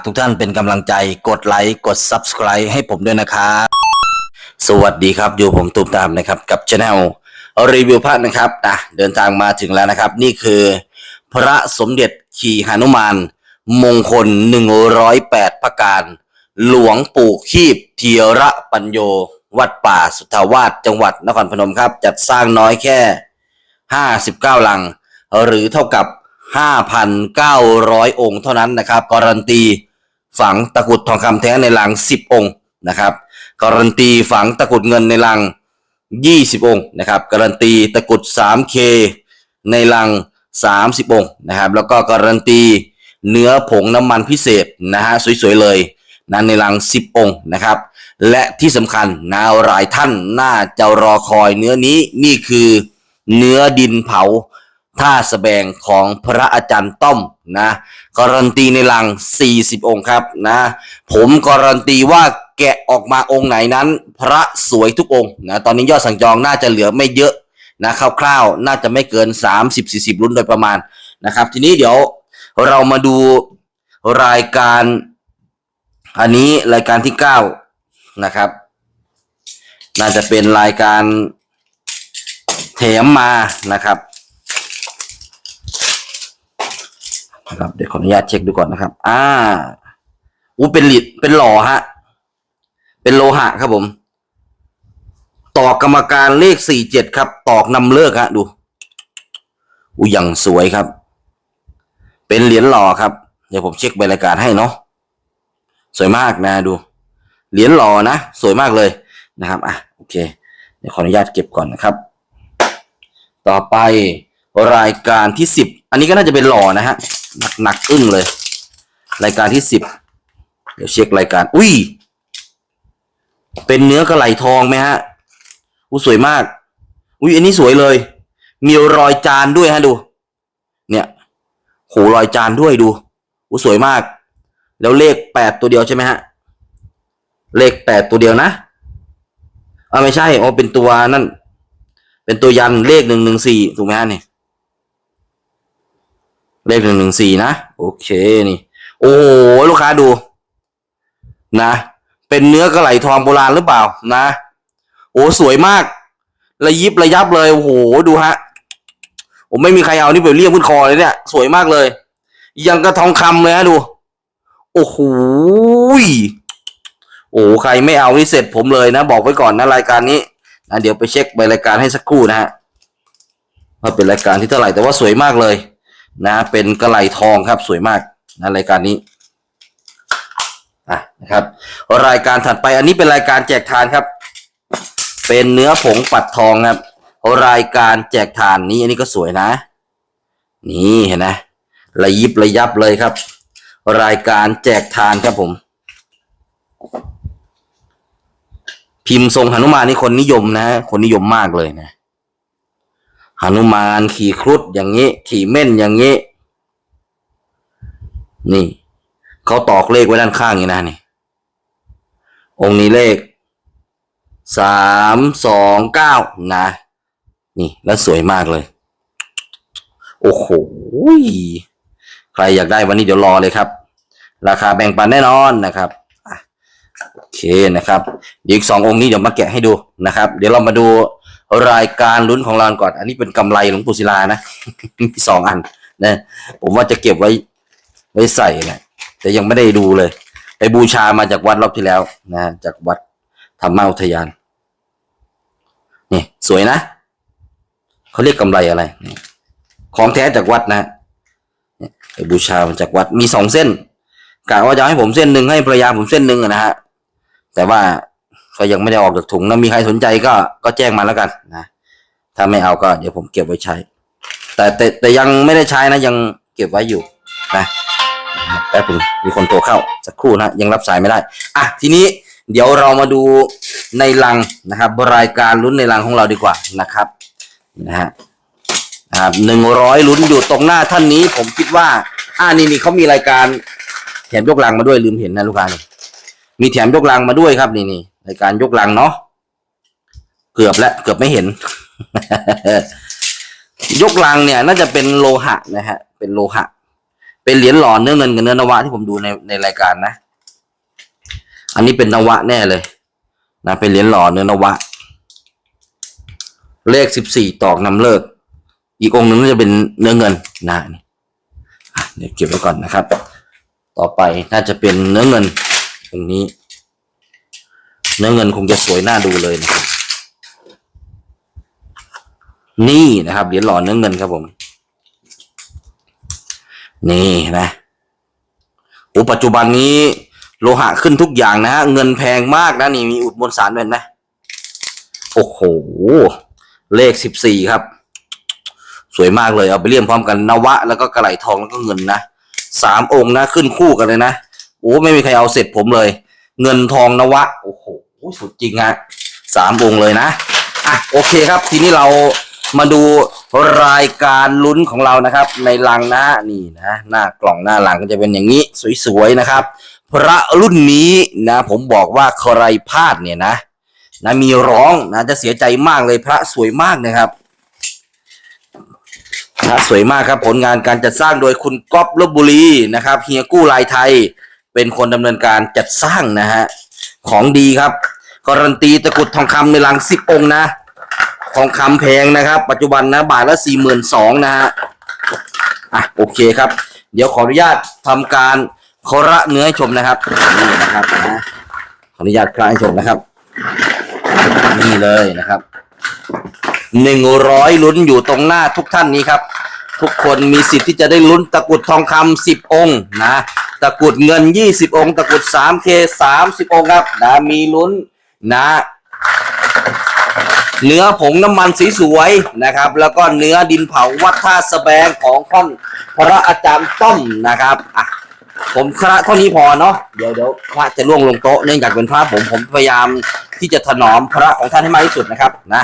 ากทุกท่านเป็นกำลังใจกดไลค์กด Subscribe ให้ผมด้วยนะครับ สวัสดีครับอยู่ผมตูมตามนะครับกับช anel รีวิวพระนะครับนะเดินทางมาถึงแล้วนะครับ นี่คือ พระสมเด็จขี่หนุมาน มงคล 108 ประการ หลวงปู่คีบเทียระปัญโย วัดป่าสุทธาวาสจังหวัดนครพนมครับ จัดสร้างน้อยแค่ 59ลัง หรือเท่ากับ 5,900 องค์เท่านั้นนะครับ การันตี ฝังตะกุดทองคำแท้ในลัง 10 องค์นะครับการันตีฝังตะกุดเงินในลัง 20 องค์นะครับการันตีตะกุด 3K ในลัง 30 องค์นะครับแล้วก็การันตีเนื้อผงน้ำมันพิเศษนะฮะสวยๆเลยนะในลัง 10 องค์นะครับและที่สำคัญนะหลายท่านน่าจะรอคอยเนื้อนี้นี่คือเนื้อดินเผา ท่าสแสบงของพระอาจารย์ต้อมนะการันตีในลัง 40 องค์ครับนะผมการันตีว่าแกะออกมาองค์ไหนนั้น พระสวยทุกองค์นะตอนนี้ยอดสั่งจองน่าจะเหลือไม่เยอะนะคร่าวๆ น่าจะไม่เกิน 30-40 รุ่นโดยประมาณนะครับ ทีนี้เดี๋ยวเรามาดูรายการ อันนี้รายการที่ 9 นะครับ น่าจะเป็นรายการแถมมานะครับ นะ ครับเดี๋ยวขออนุญาตเช็คดูก่อนนะครับ อ่าอู้เป็นหลิดเป็นหล่อฮะ เป็นโลหะครับผม ตอกกรรมการเลขสี่เจ็ดครับ ตอกนำเลิกฮะ ดูอู้อย่างสวยครับ เป็นเหรียญหล่อครับ เดี๋ยวผมเช็คบรายการให้เนาะสวยมากนะดู เหรียญหล่อนะ สวยมากเลยนะครับ อะ โอเค เดี๋ยวขออนุญาตเก็บก่อนนะครับ ต่อไปรายการที่สิบ อันนี้ก็น่าจะเป็นหล่อนะฮะ หนักหนักอึ้งเลย รายการที่สิบเดี๋ยวเช็ครายการ อุ้ย เป็นเนื้อกระไหลทองไหมฮะอู้สวยมาก อุ้ยอันนี้สวยเลย มีรอยจานด้วยฮะดู เนี่ยโหรอยจานด้วยดูอู้สวยมาก แล้วเลขแปดตัวเดียวใช่ไหมฮะ เลขแปดตัวเดียวนะอ่าไม่ใช่อ๋อเป็นตัวนั่น เป็นตัวยันเลขหนึ่งหนึ่งสี่ถูกไหมฮะเนี่ย เลขหนึ่งหนึ่งสี่นะ โอเคนี่ โอ้ลูกค้าดู นะ เป็นเนื้อกระไหลทองโบราณหรือเปล่านะ โอ้สวยมาก ระยิบระยับเลย โอ้โหดูฮะผมไม่มีใครเอานี่ไปเรียกขึ้นคอเลยเนี่ย สวยมากเลย ยังกระทองคำเลยฮะดู โอ้โหโอ้ใครไม่เอานี่เสร็จผมเลยนะ บอกไว้ก่อนนะรายการนี้นะเดี๋ยวไปเช็คใบรายการให้สักครู่นะฮะว่าเป็นรายการที่เท่าไหร่แต่ว่าสวยมากเลย นะเป็นกระไหลทองครับสวยมากนะรายการนี้อะนะครับ รายการถัดไปอันนี้เป็นรายการแจกทานครับ เป็นเนื้อผงปัดทองครับรายการแจกทานนี้อันนี้ก็สวยนะ นี่เห็นไหมระยิบระยับเลยครับ รายการแจกทานครับผม พิมพ์ทรงหนุมานนี่คนนิยมนะ คนนิยมมากเลยนะ หนุมานขี่ครุฑอย่างนี้ ขี่เม่นอย่างนี้ นี่เขาตอกเลขไว้ด้านข้างนี้นะนี่ องค์นี้เลขสามสองเก้านะ นี่แล้วสวยมากเลย โอ้โหใครอยากได้วันนี้เดี๋ยวรอเลยครับ ราคาแบ่งปันแน่นอนนะครับโอเคนะครับ เดี๋ยวอีกสององค์นี้เดี๋ยวมาแกะให้ดูนะครับ เดี๋ยวเรามาดู รายการลุ้นของเราก่อน อันนี้เป็นกำไรหลวงปู่ศิลานะสองอันนะผมว่าจะเก็บไว้ไว้ใส่นะแต่ยังไม่ได้ดูเลย ไปบูชามาจากวัดรอบที่แล้วนะจากวัดธรรมอุทยานนี่สวยนะเขาเรียกกำไรอะไรของแท้จากวัดนะไปบูชามาจากวัดมีสองเส้นกะว่าจะให้ผมเส้นหนึ่งให้ภรรยาผมเส้นหนึ่งนะฮะแต่ว่า ก็ยังไม่ได้ออกจากถุงนะมีใครสนใจก็ก็แจ้งมาแล้วกันนะถ้าไม่เอาก็เดี๋ยวผมเก็บไว้ใช้ แต่แต่แต่ยังไม่ได้ใช้นะ ยังเก็บไว้อยู่นะแป๊บนึงมีคนโทรเข้าสักครู่นะยังรับสายไม่ได้อะทีนี้เดี๋ยวเรามาดูในลังนะครับรายการลุ้นในลังของเราดีกว่านะครับนะฮะหนึ่งร้อยลุ้นอยู่ตรงหน้าท่านนี้ ผมคิดว่า อ่านี่นี่เขามีรายการแถมยกลังมาด้วยลืมเห็นนะลูกค้านี่มีแถมยกลังมาด้วยครับนี่นี่ รายการยกลังเนาะเกือบแล้วเกือบไม่เห็น ยกลังเนี่ย น่าจะเป็นโลหะนะฮะ เป็นโลหะ เป็นเหรียญหล่อเนื้อเงินกับเนื้อนวะที่ผมดูในในรายการนะ อันนี้เป็นนวะแน่เลยนะเป็นเหรียญหล่อเนื้อนวะ เลขสิบสี่ตอกนำเลิก อีกองหนึ่งจะเป็นเนื้อเงินนะเดี๋ยวเก็บไว้ก่อนนะครับ ต่อไปน่าจะเป็นเนื้อเงินตรงนี้ เนื้อเงินคงจะสวยน่าดูเลยนะครับ นี่นะครับเหรียญหล่อเนื้อเงินครับผม นี่นะโอ้ปัจจุบันนี้ โลหะขึ้นทุกอย่างนะฮะเงินแพงมากนะนี่มีอุดมวลสารเป็นไหมโอ้โห เลขสิบสี่ครับ สวยมากเลยเอาไปเลี่ยมพร้อมกันนวะ แล้วก็กระไหลทองแล้วก็เงินนะสามองค์นะขึ้นคู่กันเลยนะโอ้ไม่มีใครเอาเสร็จผมเลย เงินทองนวะ โอ้โห โอ้สุดจริงฮะสามองเลยนะอะโอเคครับ ทีนี้เรามาดูรายการลุ้นของเรานะครับ ในลังนะนี่นะหน้ากล่องหน้าหลังก็จะเป็นอย่างนี้สวยๆนะครับ พระรุ่นนี้นะ ผมบอกว่าใครพลาดเนี่ยนะนะมีร้องนะจะเสียใจมากเลยพระสวยมากนะครับพระสวยมากครับผลงานการจัดสร้างโดยคุณก๊อฟลบบุรีนะครับเฮียกู้ลายไทย เป็นคนดำเนินการจัดสร้างนะฮะ ของดีครับการันตีตะกุดทองคำในลังสิบองค์นะ ทองคำแพงนะครับ ปัจจุบันนะบาทละสี่หมื่นสองนะฮะอะโอเคครับ เดี๋ยวขออนุญาตทำการเคาระเนื้อให้ชมนะครับนี่นะครับนะขออนุญาตคลายให้ชมนะครับ นี่เลยนะครับหนึ่งร้อยลุ้นอยู่ตรงหน้าทุกท่านนี้ครับ ทุกคนมีสิทธิ์ที่จะได้ลุ้นตะกุดทองคำสิบองค์นะตะกุดเงินยี่สิบองค์ ตะกุดสามเคสามสิบองค์ครับนะมีลุ้นนะเนื้อผงน้ำมันสีสวยนะครับ แล้วก็เนื้อดินเผาวัดท่าสแบงของท่านพระอาจารย์ต้อมนะครับอะผมคระเท่านี้พอเนาะเดี๋ยวเดี๋ยวพระจะล่วงลงโต๊ะเนื่องจากเป็นพระผมผมพยายาม ที่จะถนอมพระของท่านให้มากที่สุดนะครับนะ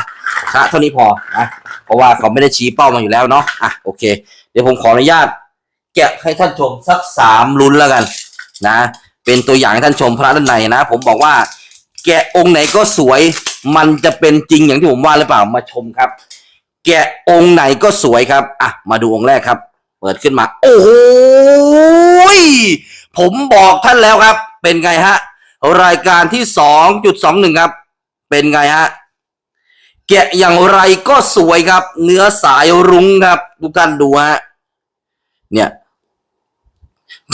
คระเท่านี้พอนะเพราะว่าเขาไม่ได้ชี้เป้ามาอยู่แล้วเนาะอะโอเค เดี๋ยวผมขออนุญาต แกะให้ท่านชมสักสามลุ้นแล้วกันนะ เป็นตัวอย่างให้ท่านชมพระด้านในนะ ผมบอกว่า แกะองค์ไหนก็สวย มันจะเป็นจริงอย่างที่ผมว่าหรือเปล่ามาชมครับ แกะองค์ไหนก็สวยครับอะมาดูองค์แรกครับ เปิดขึ้นมา โอ้โหผมบอกท่านแล้วครับ เป็นไงฮะ รายการที่สองจุดสองหนึ่งครับ เป็นไงฮะแกะอย่างไรก็สวยครับ เนื้อสายรุ้งครับทุกท่านดูฮะเนี่ย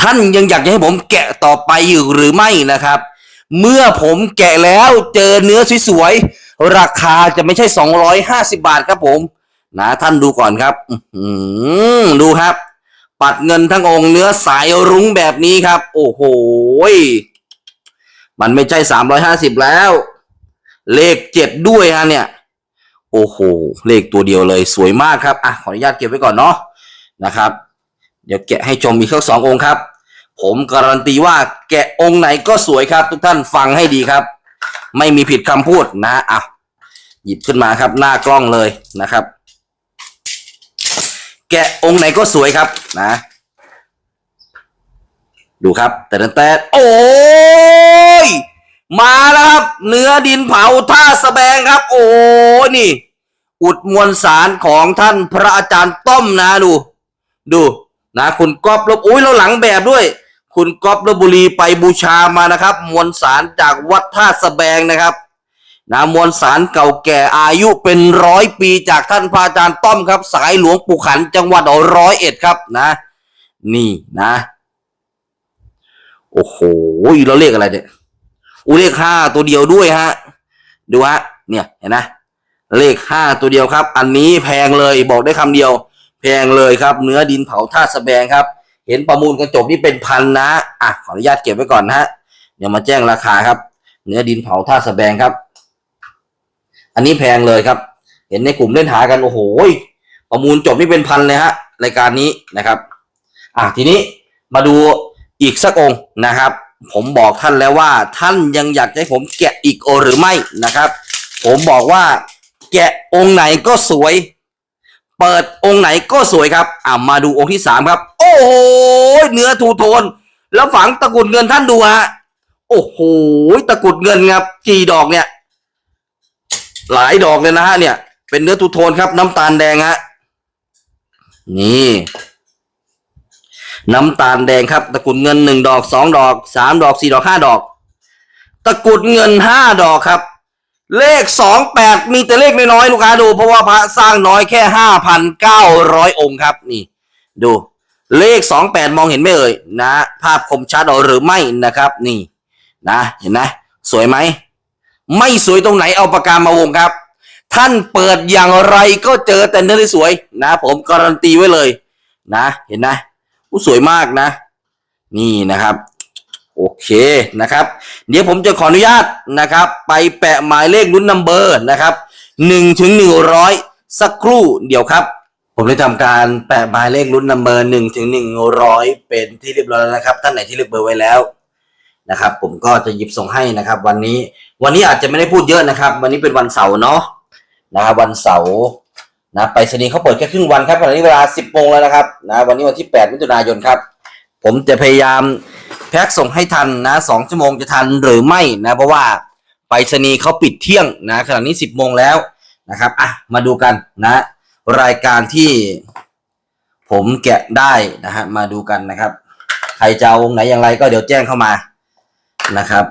ท่านยังอยากจะให้ผมแกะต่อไปอยู่หรือไม่นะครับ เมื่อผมแกะแล้วเจอเนื้อสวยๆราคาจะไม่ใช่สองร้อยห้าสิบาทครับผม นะท่านดูก่อนครับอื้อหือดูครับ ปัดเงินทั้งองค์เนื้อสายรุ้งแบบนี้ครับ โอ้โหย มันไม่ใช่สามร้อยห้าสิบแล้ว เลขเจ็ดด้วยฮะเนี่ย โอ้โห เลขตัวเดียวเลยสวยมากครับ อะ ขออนุญาตเก็บไว้ก่อนเนาะนะครับ เดี๋ยวแกะให้ชมอีกสักสององค์ครับ ผมการันตีว่าแกะองค์ไหนก็สวยครับ ทุกท่านฟังให้ดีครับ ไม่มีผิดคำพูดนะอะหยิบขึ้นมาครับ หน้ากล้องเลยนะครับ แกะองค์ไหนก็สวยครับนะ ดูครับแต่แต่แต่โอ้ย มาแล้วครับ เนื้อดินเผาท่าสแบงครับ โอ้นี่ อุดมวลสารของท่านพระอาจารย์ต้อมนะดู ดูนะคุณก๊อฟลบอุ้ยเราหลังแบบด้วย คุณก๊อฟลบบุรีไปบูชามานะครับ มวลสารจากวัดท่าสแบงนะครับนะมวลสารเก่าแก่อายุเป็นร้อยปีจากท่านพระอาจารย์ต้อมครับ สายหลวงปู่ขันจังหวัดร้อยเอ็ดครับนะ นี่นะ โอ้โหเราเลขอะไรเนี่ยอุ้เลขห้าตัวเดียวด้วยฮะ ดูฮะ เนี่ยเห็นนะ เลขห้าตัวเดียวครับ อันนี้แพงเลยบอกได้คำเดียว แพงเลยครับ เนื้อดินเผาท่าสแบงครับ เห็นประมูลกันจบนี่เป็นพันนะ อะขออนุญาตเก็บไว้ก่อนนะฮะ เดี๋ยวมาแจ้งราคาครับ เนื้อดินเผาท่าสแบงครับ อันนี้แพงเลยครับ เห็นในกลุ่มเล่นหากันโอ้โหประมูลจบนี่เป็นพันเลยฮะรายการนี้นะครับ อะทีนี้มาดู อีกสักองค์นะครับ ผมบอกท่านแล้วว่าท่านยังอยากให้ผมแกะอีกโอหรือไม่นะครับ ผมบอกว่าแกะองค์ไหนก็สวย เปิดองค์ไหนก็สวยครับอ่ามาดูองค์ที่สามครับ โอ้โหเนื้อทูโทน แล้วฝังตะกุดเงินท่านดูฮะโอ้โหตะกุดเงินครับกี่ดอกเนี่ย หลายดอกเลยนะฮะเนี่ย เป็นเนื้อทูโทนครับ น้ำตาลแดงฮะนี่ น้ำตาลแดงครับ ตะกุดเงินหนึ่งดอกสองดอกสามดอกสี่ดอกห้าดอก ตะกุดเงินห้าดอกครับ เลขสองแปดมีแต่เลขน้อยๆลูกค้าดู เพราะว่าพระสร้างน้อยแค่ห้าพันเก้าร้อยองค์ครับ นี่ ดู เลขสองแปดมองเห็นไหมเอ่ยนะ ภาพคมชัดหรือไม่นะครับ นี่ นะ เห็นไหมสวยไหมไม่สวยตรงไหนเอาปากกามาวงครับ ท่านเปิดอย่างไรก็เจอแต่เนื้อที่สวย นะ ผมการันตีไว้เลย นะ เห็นนะ อู้สวยมากนะ นี่นะครับ โอเคนะครับ เดี๋ยวผมจะขออนุญาตนะครับ ไปแปะหมายเลขรุ่นนัมเบอร์นะครับหนึ่งถึงหนึ่งร้อยสักครู่เดี๋ยวครับผมได้ทำการแปะหมายเลขรุ่นนัมเบอร์หนึ่งถึงหนึ่งร้อยเป็นที่เรียบร้อยแล้วนะครับ ท่านไหนที่เลือกเบอร์ไว้แล้วนะครับ ผมก็จะหยิบส่งให้นะครับ วันนี้ วันนี้อาจจะไม่ได้พูดเยอะนะครับ วันนี้เป็นวันเสาร์เนาะนะครับวันเสาร์ นะไปรษณีเขาเปิดแค่ครึ่งวันครับตอนนี้เวลา 10โมงแล้วนะครับนะวันนี้วันที่ 8 มิถุนายนครับ ผมจะพยายามแพ็คส่งให้ทันนะสองชั่วโมงจะทันหรือไม่นะ เพราะว่าไปรษณีเขาปิดเที่ยงนะขณะนี้ 10โมงแล้วนะครับอะมาดูกันนะ รายการที่ผมแกะได้นะฮะมาดูกันนะครับ ใครจะเอาวงไหนอย่างไรก็เดี๋ยวแจ้งเข้ามานะครับ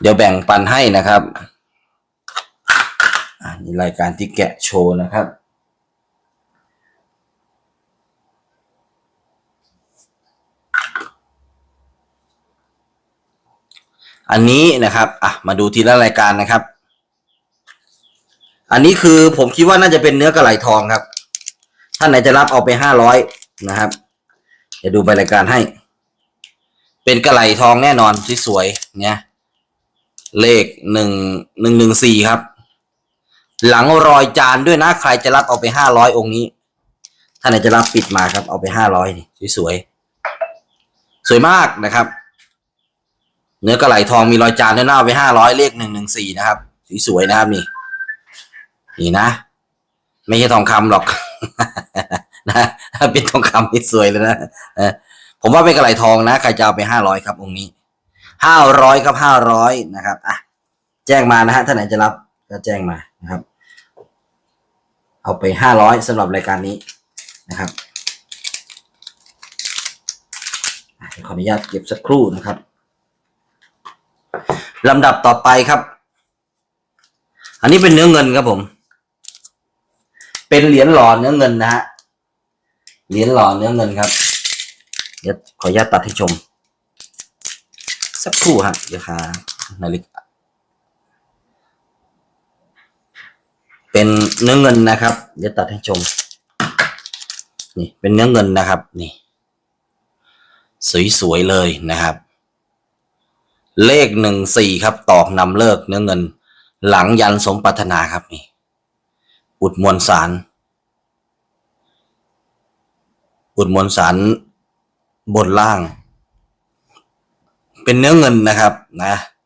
เดี๋ยวแบ่งปันให้นะครับ รายการที่แกะโชว์นะครับ อันนี้นะครับอะมาดูทีละรายการนะครับ อันนี้คือผมคิดว่าน่าจะเป็นเนื้อกระไหลทองครับ ท่านไหนจะรับเอาไปห้าร้อยนะครับเดี๋ยวดูใบรายการให้ เป็นกระไหลทองแน่นอนที่สวยเนี่ยเลขหนึ่งหนึ่งหนึ่งสี่ครับ หลังรอยจานด้วยนะใครจะรับเอาไปห้าร้อยองค์นี้ท่านไหนจะรับปิดมาครับ เอาไปห้าร้อยนี่สวยๆสวยมากนะครับ เนื้อกระไหลทองมีรอยจานด้วยหน้าไปห้าร้อยเลขหนึ่งหนึ่งสี่นะครับสวยๆนะครับนี่ นี่นะ ไม่ใช่ทองคำหรอกนะถ้าเป็นทองคำนี่สวยเลยนะผมว่าเป็นกระไหลทองนะใครจะเอาไปห้าร้อยครับ องค์นี้ห้าร้อยครับห้าร้อยนะครับอะแจ้งมานะฮะท่านไหนจะรับก็แจ้งมานะครับ เอาไปห้าร้อยสำหรับรายการนี้นะครับขออนุญาตเก็บสักครู่นะครับลำดับต่อไปครับ อันนี้เป็นเนื้อเงินครับผม เป็นเหรียญหล่อเนื้อเงินนะฮะเหรียญหล่อเนื้อเงินครับ เดี๋ยวขออนุญาตตัดให้ชม สักครู่ฮะเดี๋ยวหานาฬิกา เป็นเนื้อเงินนะครับ เดี๋ยวตัดให้ชม นี่เป็นเนื้อเงินนะครับ นี่ สวยๆเลยนะครับ เลขหนึ่งสี่ครับ ตอกนำเลิกเนื้อเงิน หลังยันสมปรารถนาครับนี่ อุดมวลสาร อุดมวลสารบนล่าง เป็นเนื้อเงินนะครับ นะอะ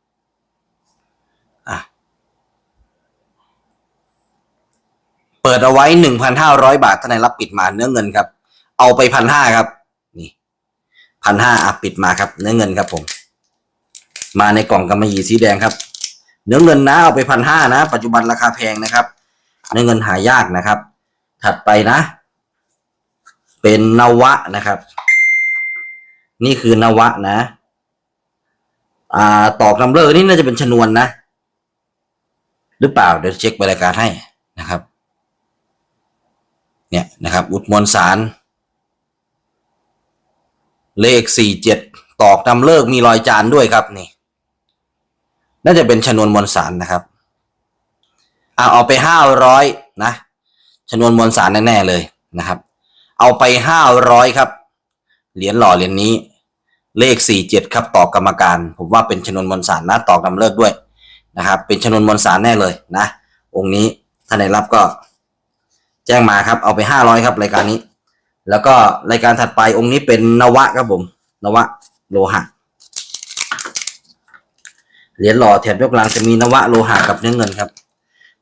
เปิดเอาไว้หนึ่งพันห้าร้อยบาทท่านไหนรับปิดมาเนื้อเงินครับ เอาไปพันห้าครับ นี่พันห้าอะปิดมาครับ เนื้อเงินครับผม มาในกล่องกำมะหยี่สีแดงครับ เนื้อเงินนะเอาไปพันห้านะ ปัจจุบันราคาแพงนะครับ เนื้อเงินหายากนะครับ ถัดไปนะ เป็นนวะนะครับ นี่คือนวะนะ อ่าตอกนำเลิกนี่น่าจะเป็นชนวนนะ หรือเปล่าเดี๋ยวเช็คบรายการให้ เนี่ยนะครับอุดมวลสาร เลขสี่เจ็ดตอกนำเลิกมีรอยจานด้วยครับนี่ น่าจะเป็นชนวนมวลสารนะครับอ่าเอาไปห้าร้อยนะชนวนมวลสารแน่ๆเลยนะครับ เอาไปห้าร้อยครับเหรียญหล่อเหรียญนี้ เลขสี่เจ็ดครับต่อกรรมการ ผมว่าเป็นชนวนมวลสารนะต่อกำเลิกด้วยนะครับ เป็นชนวนมวลสารแน่เลยนะ องค์นี้ถ้าไหนรับก็ แจ้งมาครับ เอาไปห้าร้อยครับ รายการนี้ แล้วก็รายการถัดไปองค์นี้เป็นนวะครับผม นวะโลหะเหรียญหล่อแถบยกลางจะมีนวะโลหะกับเนื้อเงินครับ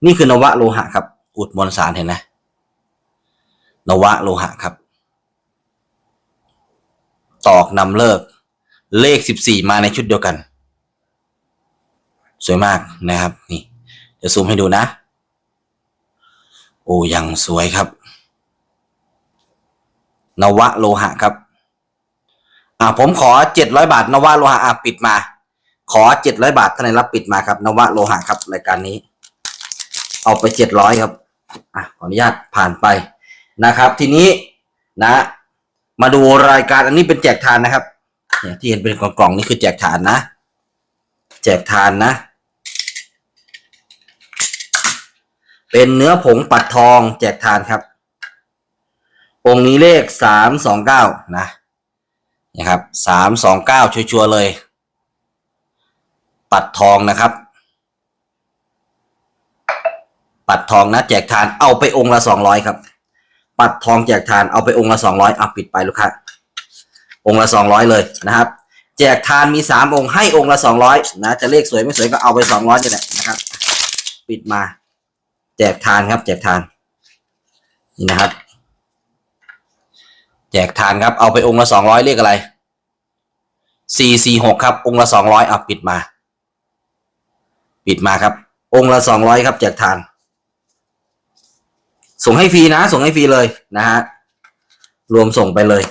นี่คือนวะโลหะครับ อุดมวลสารเห็นไหมนวะโลหะครับ ตอกนำเลิก เลขสิบสี่มาในชุดเดียวกัน สวยมากนะครับ นี่เดี๋ยวซูมให้ดูนะ อ้ยังสวยครับ นวะโลหะครับ อ่าผมขอเจ็ดร้อยบาท นวะโลหะอะปิดมา ขอเจ็ดร้อยบาทท่านไหนรับปิดมาครับ นวะโลหะครับรายการนี้ เอาไปเจ็ดร้อยครับ อะขออนุญาตผ่านไปนะครับ ทีนี้นะ มาดูรายการอันนี้เป็นแจกทานนะครับเนี่ยที่เห็นเป็นกล่องๆนี่คือแจกทานนะ แจกทานนะ เป็นเนื้อผงปัดทองแจกทานครับ องค์นี้เลขสามสองเก้านะนะครับสามสองเก้าชัวร์ๆเลย ปัดทองนะครับ ปัดทองนะแจกทานเอาไปองค์ละสองร้อยครับ ปัดทองแจกทานเอาไปองค์ละสองร้อยเอะปิดไปลูกค้าองค์ละสองร้อยเลยนะครับ แจกทานมีสามองค์ให้องค์ละสองร้อยนะจะเลขสวยไม่สวยก็เอาไปสองร้อยนี่แหละนะครับ ปิดมา จกทานครับ แจกทาน นี่นะครับ แจกทานครับ เอาไปองค์ละสองร้อยเลขอะไรสี่สี่หกครับ องค์ละสองร้อยเอะปิดมา ปิดมาครับ องค์ละสองร้อยครับ แจกทาน ส่งให้ฟรีนะ ส่งให้ฟรีเลยนะฮะรวมส่งไปเลย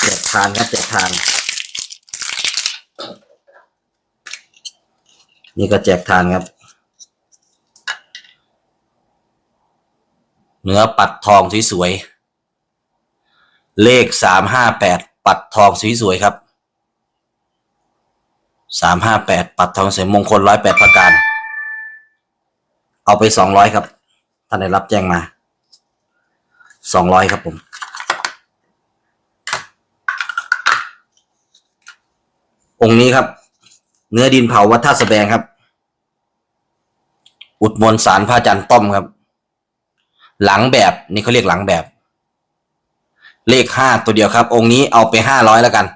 แจกทานครับแจกทาน นี่ก็แจกทานครับ เนื้อปัดทองสวยๆเลขสามห้าแปดปัดทองสวยๆครับสามห้าแปดปัดทองสวยมงคลร้อยแปดประการ เอาไปสองร้อยครับท่านได้รับแจ้งมาสองร้อยครับผม องค์นี้ครับ เนื้อดินเผาวัดท่าสะแบงครับ อุดมวลสารพระอาจารย์ต้อมครับ หลังแบบนี่เขาเรียกหลังแบบ เลขห้าตัวเดียวครับ องค์นี้เอาไปห้าร้อยแล้วกัน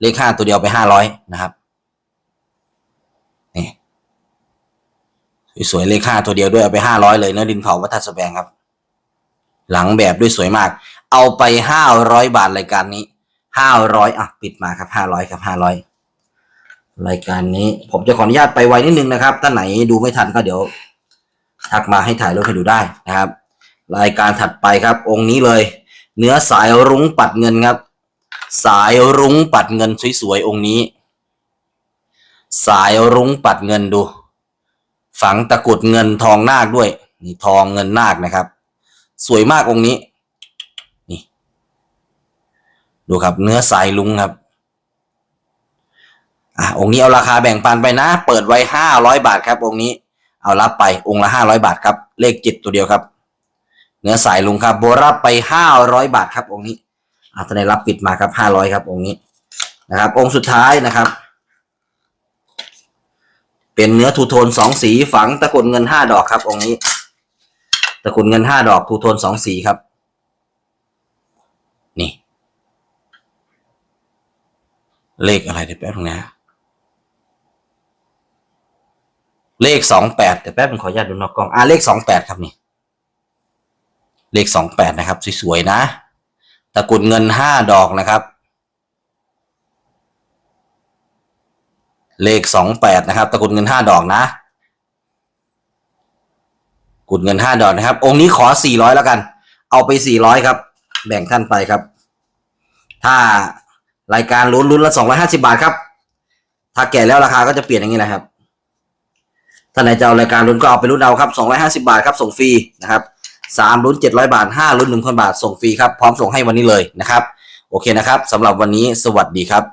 เลขห้าตัวเดียวไปห้าร้อยนะครับนี่สวยๆเลขห้าตัวเดียวด้วยเอาไปห้าร้อยเลยเนื้อดินเผาวัดท่าสแบงครับ หลังแบบด้วยสวยมาก เอาไปห้าร้อยบาทรายการนี้ห้าร้อยอะปิดมาครับห้าร้อยครับห้าร้อยรายการนี้ ผมจะขออนุญาตไปไวนิดนึงนะครับถ้าไหนดูไม่ทันก็เดี๋ยวทักมาให้ถ่ายรูปให้ดูได้นะครับ รายการถัดไปครับ องค์นี้เลย เนื้อสายรุ้งปัดเงินครับ สายรุ้งปัดเงินสวยๆองค์นี้ สายรุ้งปัดเงินดู ฝังตะกุดเงินทองนาคด้วยนี่ทองเงินนาคนะครับ สวยมากองค์นี้นี่ดูครับ เนื้อสายลุงครับอะองค์นี้เอาราคาแบ่งปันไปนะ เปิดไว้ห้าร้อยบาทครับองค์นี้ เอารับไปองค์ละห้าร้อยบาทครับ เลขจิตตัวเดียวครับ เนื้อสายลุงครับ โบรับไปห้าร้อยบาทครับองค์นี้อาตนนี้รับปิดมาครับห้าร้อยครับองค์นี้นะครับ องค์สุดท้ายนะครับ เป็นเนื้อทูโทนสองสีฝังตะกุดเงินห้าดอกครับองค์นี้ ตะกุดเงินห้าดอกทูโทนสองสีครับ นี่ เลขอะไรเดี๋ยวแป๊บนึงนะเลขสองแปดเดี๋ยวแป๊บนึงขออนุญาตดูนอกกล้องอ่าเลขสองแปดครับนี่ เลขสองแปดนะครับ สวยๆนะ ตะกุดเงินห้าดอกนะครับ เลขสองแปดนะครับ ตะกุดเงินห้าดอกนะ กุดเงินห้าดอกนะครับ องค์นี้ขอสี่ร้อยแล้วกัน เอาไปสี่ร้อยครับ แบ่งท่านไปครับ ถ้ารายการลุ้นลุ้นละสองร้อยห้าสิบาทครับ ถ้าแก่แล้วราคาก็จะเปลี่ยนอย่างนี้นะครับท่านไหนจะเอารายการลุ้นก็เอาไปลุ้นเอาครับสองร้อยห้าสิบาทครับส่งฟรีนะครับ สามลุ้นเจ็ดร้อยบาทห้าลุ้นหนึ่งพันบาทส่งฟรีครับ พร้อมส่งให้วันนี้เลยนะครับ โอเคนะครับสำหรับวันนี้สวัสดีครับ